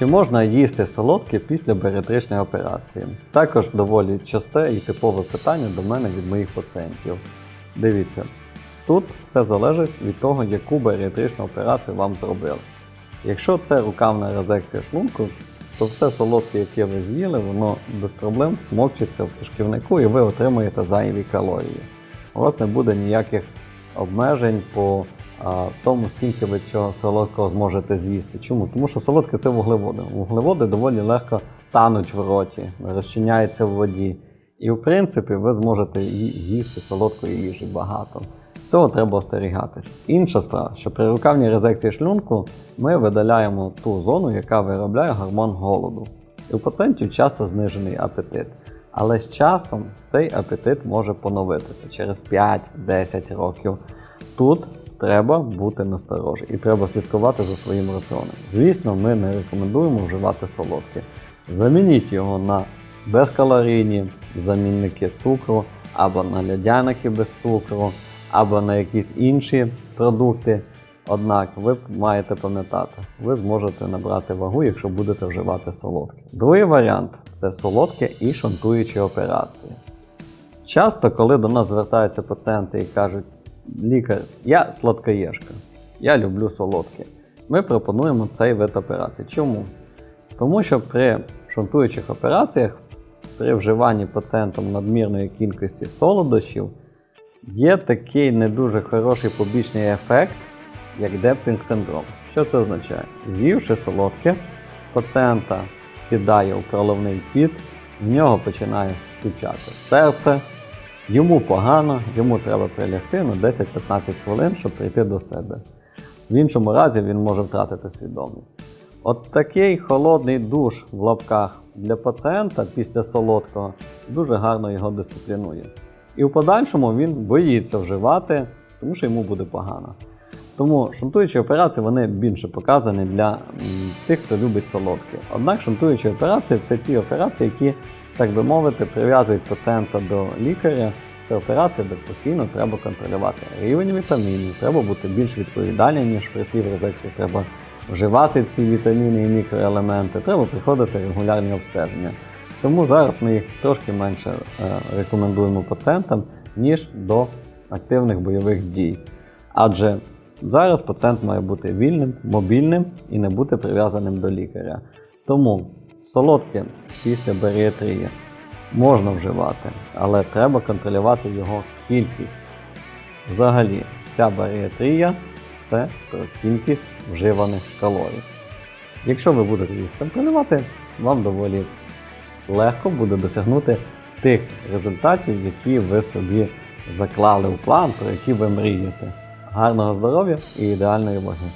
Чи можна їсти солодке після баріатричної операції? Також доволі часте і типове питання до мене від моїх пацієнтів. Дивіться, тут все залежить від того, яку баріатричну операцію вам зробили. Якщо це рукавна резекція шлунку, то все солодке, яке ви з'їли, воно без проблем смокчиться в кишківнику і ви отримаєте зайві калорії. У вас не буде ніяких обмежень по а, тому, скільки ви цього солодкого зможете з'їсти. Чому? Тому що солодке це вуглеводи. Вуглеводи доволі легко тануть в роті, розчиняються в воді. І в принципі ви зможете з'їсти солодкої їжі багато. Цього треба остерігатись. Інша справа, що при рукавній резекції шлунку ми видаляємо ту зону, яка виробляє гормон голоду. І у пацієнтів часто знижений апетит. Але з часом цей апетит може поновитися через 5-10 років. Тут треба бути насторожі і треба слідкувати за своїм раціоном. Звісно, ми не рекомендуємо вживати солодке. Замініть його на безкалорійні замінники цукру або на льодяники без цукру, або на якісь інші продукти. Однак ви маєте пам'ятати, ви зможете набрати вагу, якщо будете вживати солодке. Другий варіант це солодке і шантуючі операції. Часто, коли до нас звертаються пацієнти і кажуть, лікар, я сладкоєшка, я люблю солодке. Ми пропонуємо цей вид операції. Чому? Тому що при шунтуючих операціях, при вживанні пацієнтом надмірної кількості солодощів, є такий не дуже хороший побічний ефект, як депінг синдром. Що це означає? З'ївши солодке, пацієнта кидає у проливний піт, в нього починає стучати серце, йому погано, йому треба прилягти на 10-15 хвилин, щоб прийти до себе. В іншому разі він може втратити свідомість. От такий холодний душ в лапках для пацієнта після солодкого дуже гарно його дисциплінує. І в подальшому він боїться вживати, тому що йому буде погано. Тому шунтуючі операції вони більше показані для тих, хто любить солодке. Однак шунтуючі операції це ті операції, які, так би мовити, прив'язують пацієнта до лікаря. Це операція, де постійно треба контролювати рівень вітамінів, треба бути більш відповідальним, ніж при слів резекції. Треба вживати ці вітаміни і мікроелементи, треба приходити регулярні обстеження. Тому зараз ми їх трошки менше е, рекомендуємо пацієнтам, ніж до активних бойових дій. Адже зараз пацієнт має бути вільним, мобільним і не бути прив'язаним до лікаря. Тому солодке після баріатрії можна вживати, але треба контролювати його кількість. Взагалі, вся баріатрія це про кількість вживаних калорій. Якщо ви будете їх контролювати, вам доволі легко буде досягнути тих результатів, які ви собі заклали в план, про які ви мрієте. Гарного здоров'я і ідеальної ваги!